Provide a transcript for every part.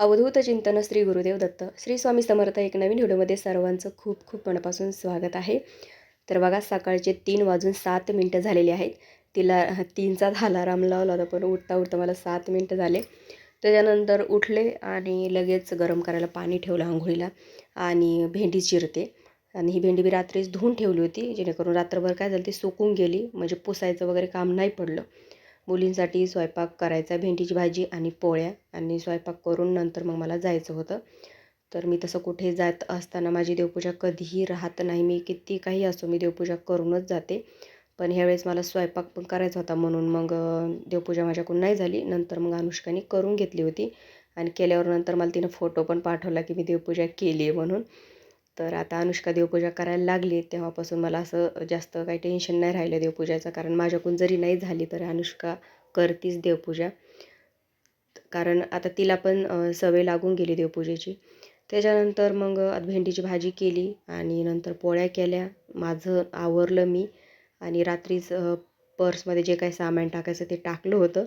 अवधूत चिंतन श्री गुरुदेव दत्त. श्री स्वामी समर्थ एक नवीन व्हिडिओमध्ये सर्वांचं खूप खूप मनापासून स्वागत आहे. तर बघा सकाळचे तीन वाजून सात मिनटं झालेली आहेत. तिला तीनचा अलाराम लावला होता पण उठता उठता मला सात मिनटं झाले. त्याच्यानंतर उठले आणि लगेच गरम करायला पाणी ठेवलं आंघोळीला आणि भेंडी चिरते. आणि ही भेंडी मी रात्रीच धुवून ठेवली होती जेणेकरून रात्रभर काय झालं ती सुकून गेली म्हणजे पुसायचं वगैरे काम नाही पडलं. मुलींसाठी स्वयंपाक करायचा भेंडीची भाजी आणि पोळ्या आणि स्वयंपाक करून नंतर मग मला जायचं होतं. तर मी तसं कुठे जात असताना माझी देवपूजा कधीही राहत नाही. मी किती काही असो मी देवपूजा करूनच जाते. पण ह्यावेळेस मला स्वयंपाक पण करायचा होता म्हणून मग देवपूजा माझ्याकडून नाही झाली. नंतर मग अनुष्काने करून घेतली होती. आणि केल्यावर नंतर मला तिनं फोटो पण पाठवला की मी देवपूजा केली आहे म्हणून. तर आता अनुष्का देवपूजा करायला लागली तेव्हापासून मला असं जास्त काही टेन्शन नाही राहिलं देवपूजाचं. कारण माझ्याकडून जरी नाही झाली तर अनुष्का करतीच देवपूजा. कारण आता तिला पण सवय लागून गेली देवपूजेची. त्याच्यानंतर मग भेंडीची भाजी केली आणि नंतर पोळ्या केल्या. माझं आवरलं मी. आणि रात्रीच पर्समध्ये जे काही सामान टाकायचं ते टाकलं होतं.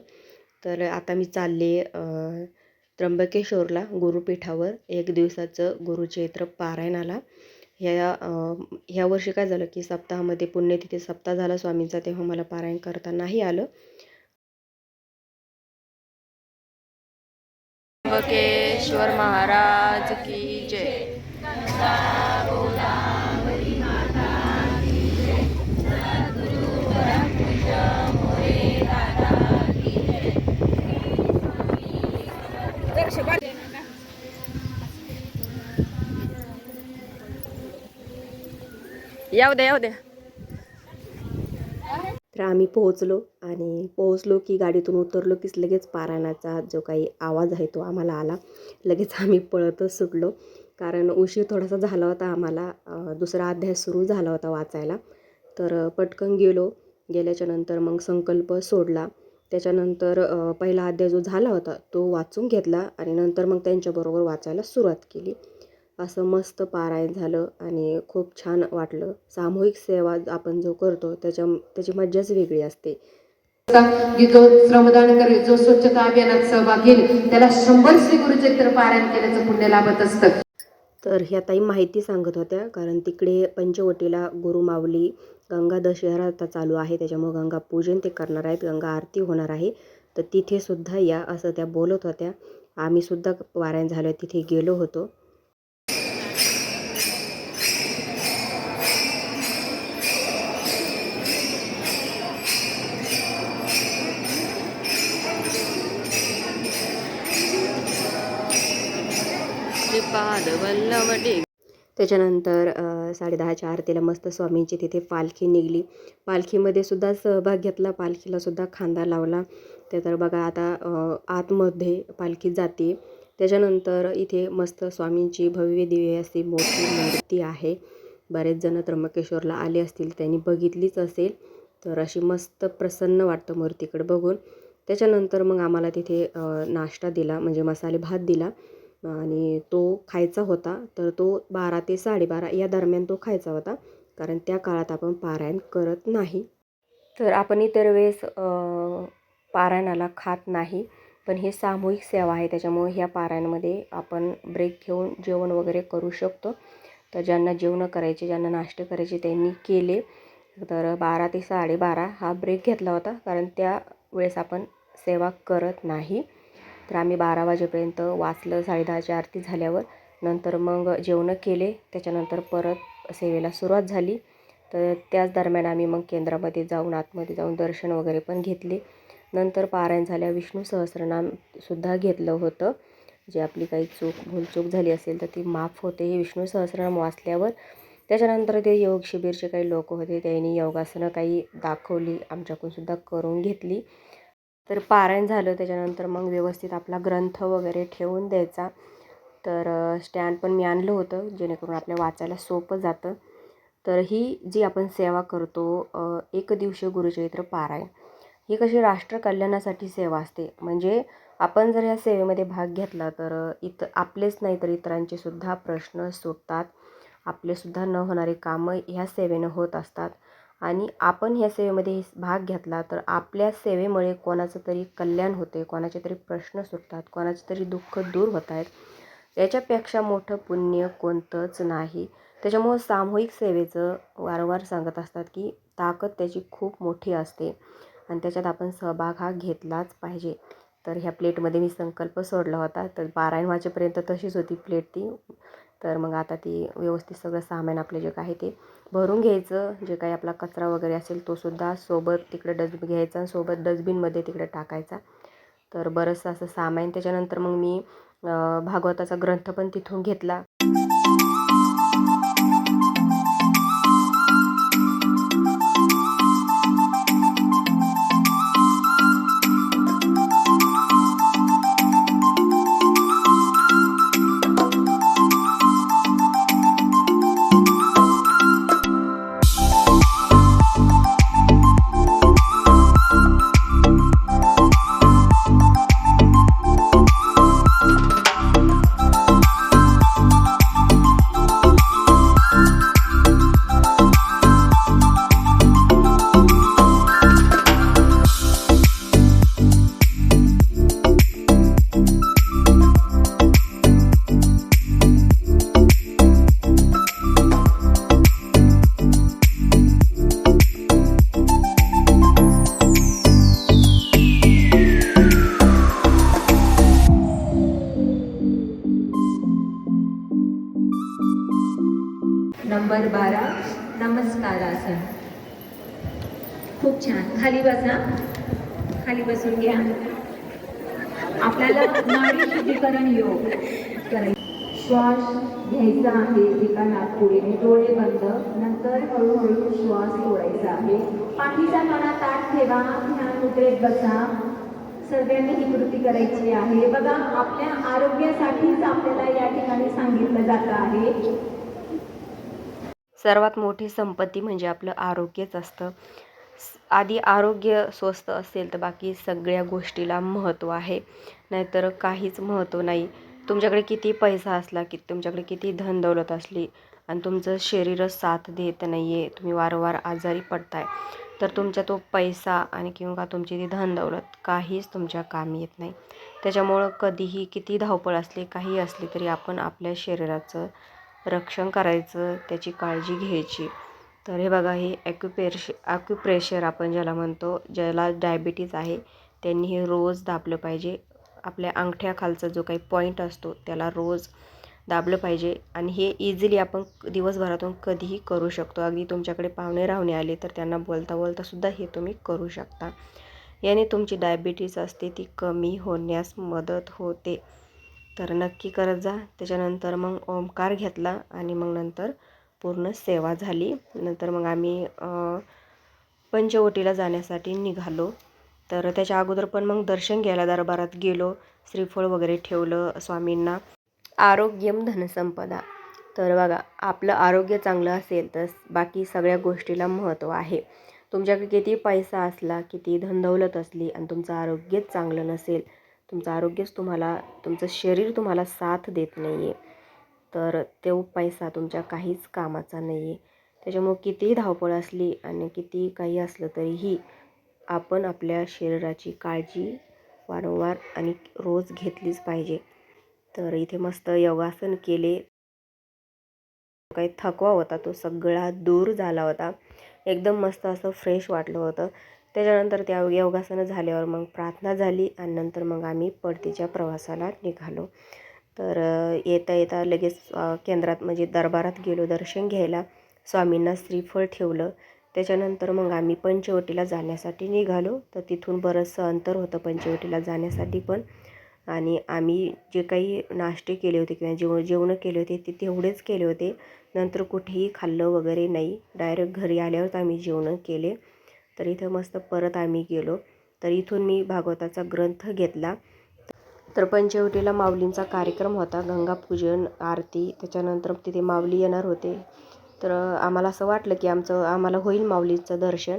तर आता मी चालले त्र्यंबकेश्वरला गुरुपीठावर एक दिवसाचं गुरुचैत्र पारायणाला ह्या ह्या वर्षी काय झालं की सप्ताहामध्ये पुण्यतिथी सप्ताह झाला स्वामींचा तेव्हा मला पारायण करता नाही आलं. त्र्यंबकेश्वर महाराज की जय. येऊ द्या येऊ द्या तर आम्ही पोहोचलो आणि पोहोचलो की गाडीतून उतरलो की लगेच पारायणाचा जो काही आवाज आहे तो आम्हाला आला. लगेच आम्ही पळतच सुटलो. कारण उशीर थोडासा झाला होता आम्हाला. दुसरा अध्याय सुरू झाला होता वाचायला. तर पटकन गेलो. गेल्याच्यानंतर मग संकल्प सोडला. त्याच्यानंतर पहिला अध्याय जो झाला होता तो वाचून घेतला आणि नंतर मग त्यांच्याबरोबर वाचायला सुरुवात केली. असं मस्त पारायण झालं आणि खूप छान वाटलं. सामूहिक सेवा आपण जो करतो त्याच्या त्याची मज्जाच वेगळी असते. जो श्रमदान करेल जो स्वच्छता अभियानात सहभाग घेईल त्याला शंभर श्री गुरुचरित्र पारायण केल्याचं पुण्य लाभत असतं. तर ह्या ताई माहिती सांगत होत्या कारण तिकडे पंचवटीला गुरुमावली गंगा दशहरा आता चालू आहे त्याच्यामुळे गंगा पूजन ते करणार आहेत गंगा आरती होणार आहे. तर तिथे सुद्धा या असं त्या बोलत होत्या. आम्ही सुद्धा पारायण झालं तिथे गेलो होतो. श्रीपाद त्याच्यानंतर साडेदहाच्या आरतीला मस्त स्वामींची तिथे पालखी निघली. पालखीमध्ये सुद्धा सहभाग घेतला. पालखीला सुद्धा खांदा लावला. ते तर बघा आता आतमध्ये पालखी जाते. त्याच्यानंतर इथे मस्त स्वामींची भव्य दिव्य अशी मोठी मूर्ती आहे. बरेच जण त्र्यंबकेश्वरला आले असतील त्यांनी बघितलीच असेल. तर अशी मस्त प्रसन्न वाटतं मूर्तीकडे बघून. त्याच्यानंतर मग आम्हाला तिथे नाश्ता दिला म्हणजे मसाले भात दिला. आणि तो खायचा होता तर तो बारा ते साडेबारा या दरम्यान तो खायचा होता कारण त्या काळात आपण पारायण करत नाही. तर आपण इतर वेळेस पारायणाला खात नाही पण हे सामूहिक सेवा आहे त्याच्यामुळे ह्या पारायणामध्ये आपण ब्रेक घेऊन जेवण वगैरे करू शकतो. तर ज्यांना जेवणं करायचे ज्यांना नाश्ते करायचे त्यांनी केले. तर बारा ते साडेबारा हा ब्रेक घेतला होता कारण त्या वेळेस आपण सेवा करत नाही. तर आम्ही बारा वाजेपर्यंत वाचलं साडेदहाची आरती झाल्यावर. नंतर मग जेवणं केले. त्याच्यानंतर परत सेवेला सुरुवात झाली. तर त्याच दरम्यान आम्ही मग केंद्रामध्ये जाऊन आतमध्ये जाऊन दर्शन वगैरे पण घेतले. नंतर पारायण झाल्या विष्णू सहस्रनामसुद्धा घेतलं होतं. जे आपली काही चूक भूलचूक झाली असेल तर ती माफ होते हे विष्णू सहस्रनाम वाचल्यावर. त्याच्यानंतर ते योग शिबिरचे काही लोक होते. त्यांनी योगासनं काही दाखवली आमच्याकडूनसुद्धा करून घेतली. तर पारायण झालं त्याच्यानंतर मग व्यवस्थित आपला ग्रंथ वगैरे ठेवून द्यायचा. तर स्टँड पण मी आणलं होतं जेणेकरून आपल्या वाचायला सोपं जातं. तर ही जी आपण सेवा करतो एक दिवशीय गुरुचरित्र पारायण ही कशी राष्ट्र कल्याणासाठी सेवा असते? म्हणजे आपण जर ह्या सेवेमध्ये भाग घेतला तर इत आपलेच नाही तर इतरांचे सुद्धा प्रश्न सुटतात आपलेसुद्धा न होणारी कामं ह्या सेवेनं होत असतात. आणि आपण ह्या सेवेमध्ये भाग घेतला तर आपल्या सेवेमुळे कोणाचं तरी कल्याण होते कोणाचे तरी प्रश्न सुटतात कोणाचे तरी दुःख दूर होत आहेत. याच्यापेक्षा मोठं पुण्य कोणतंच नाही. त्याच्यामुळं सामूहिक सेवेचं वारंवार सांगत असतात की ताकद त्याची खूप मोठी असते आणि त्याच्यात आपण सहभाग हा घेतलाच पाहिजे. तर ह्या प्लेटमध्ये मी संकल्प सोडला होता तर बारा वाजेपर्यंत तशीच होती प्लेट ती. तर मग आता ती व्यवस्थित सगळं सामान आपलं जे काय आहे ते भरून घ्यायचं. जे काही आपला कचरा वगैरे असेल तो सुद्धा सोबत तिकडे डस्टबिन घ्यायचा आणि सोबत डस्टबिनमध्ये तिकडे टाकायचा. तर बरंचसं असं सामान. त्याच्यानंतर मग मी भागवताचा ग्रंथ पण तिथून घेतला. खूप छान. खाली बसा. खाली बसून घ्या. आपल्याला नाडी शुद्धीकरण योग करायचं. श्वास घ्यायचा आहे एका नागपुडीने डोळे बंद. नंतर हळूहळू श्वास सोडायचा आहे. पाठीचा कणा ताट ठेवा. ध्यान मुद्रेत बसा. सगळ्यांनी ही कृती करायची आहे. बघा आपल्या आरोग्यासाठीच आपल्याला या ठिकाणी सांगितलं जात आहे. सर्वात मोठी संपत्ती म्हणजे आपलं आरोग्यच असतं. आधी आरोग्य स्वस्त असेल तर बाकी सगळ्या गोष्टीला महत्त्व आहे. नाहीतर काहीच महत्त्व नाही. तुमच्याकडे किती पैसा असला की तुमच्याकडे किती धन दौलत असली आणि तुमचं शरीरच साथ देत नाही आहे तुम्ही वारंवार आजारी पडताय तर तुमचा तो पैसा आणि किंवा तुमची ती धनदौलत काहीच तुमच्या कामी येत नाही. त्याच्यामुळं कधीही किती धावपळ असली काही असली तरी आपण आपल्या शरीराचं रक्षण करायचं त्याची काळजी घ्यायची. तर हे बघा हे ॲक्युपेश ॲक्युप्रेशर आपण ज्याला म्हणतो ज्याला डायबिटीज आहे त्यांनी हे रोज दाबलं पाहिजे. आपल्या अंगठ्याखालचा जो काही पॉईंट असतो त्याला रोज दाबलं पाहिजे. आणि हे इझिली आपण दिवसभरातून कधीही करू शकतो. अगदी तुमच्याकडे पाहुणे राहुणे आले तर त्यांना बोलता बोलतासुद्धा हे तुम्ही करू शकता. याने तुमची डायबिटीज असते ती कमी होण्यास मदत होते. तर नक्की करत जा. त्याच्यानंतर मग ओंकार घेतला आणि मग नंतर पूर्ण सेवा झाली. नंतर मग आम्ही पंचवटीला जाण्यासाठी निघालो. तर त्याच्या अगोदर पण मग दर्शन घ्यायला दरबारात गेलो. श्रीफळ वगैरे ठेवलं स्वामींना. आरोग्यम धनसंपदा तर बघा आपलं आरोग्य चांगलं असेल तर बाकी सगळ्या गोष्टीला महत्त्व आहे. तुमच्याकडे किती पैसा असला किती धनदौलत असली आणि तुमचं आरोग्यच चांगलं नसेल तुमचं आरोग्यच तुम्हाला तुमचं शरीर तुम्हाला साथ देत नाही आहे तर तो पैसा तुमच्या काहीच कामाचा नाही आहे त्याच्यामुळं कितीही धावपळ असली आणि किती काही असलं तरीही आपण आपल्या शरीराची काळजी वारंवार आणि रोज घेतलीच पाहिजे. तर इथे मस्त योगासन केले. काही थकवा होता तो सगळा दूर झाला होता. एकदम मस्त असं फ्रेश वाटलं होतं. त्याच्यानंतर त्या योगासनं झाल्यावर मग प्रार्थना झाली आणि नंतर मग आम्ही परतीच्या प्रवासाला निघालो. तर येता येता लगेच केंद्रात म्हणजे दरबारात गेलो दर्शन घ्यायला स्वामींना श्रीफळ ठेवलं. त्याच्यानंतर मग आम्ही पंचवटीला जाण्यासाठी निघालो. तर तिथून बरंचसं अंतर होतं पंचवटीला जाण्यासाठी पण. आणि आम्ही जे काही नाश्ते केले होते किंवा जेव जेवणं केले होते ते तेवढेच केले होते. नंतर कुठेही खाल्लं वगैरे नाही. डायरेक्ट घरी आल्यावरच आम्ही जेवणं केले. तर इथं मस्त परत आम्ही गेलो. तर इथून मी भागवताचा ग्रंथ घेतला. तर पंचवटीला माऊलींचा कार्यक्रम होता. गंगापूजन आरती त्याच्यानंतर तिथे माऊली येणार होते. तर आम्हाला असं वाटलं की आमचं आम्हाला होईल माऊलीचं दर्शन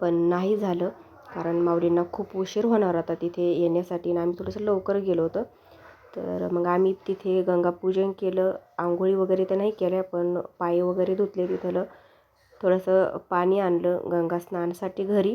पण नाही झालं. कारण माऊलींना खूप उशीर होणार होता तिथे येण्यासाठी आणि आम्ही थोडंसं लवकर गेलो होतो. तर मग आम्ही तिथे गंगापूजन केलं. आंघोळी वगैरे तर नाही केल्या पण पाय वगैरे धुतले तिथलं. थोडंसं पाणी आणलं गंगा स्नानासाठी घरी.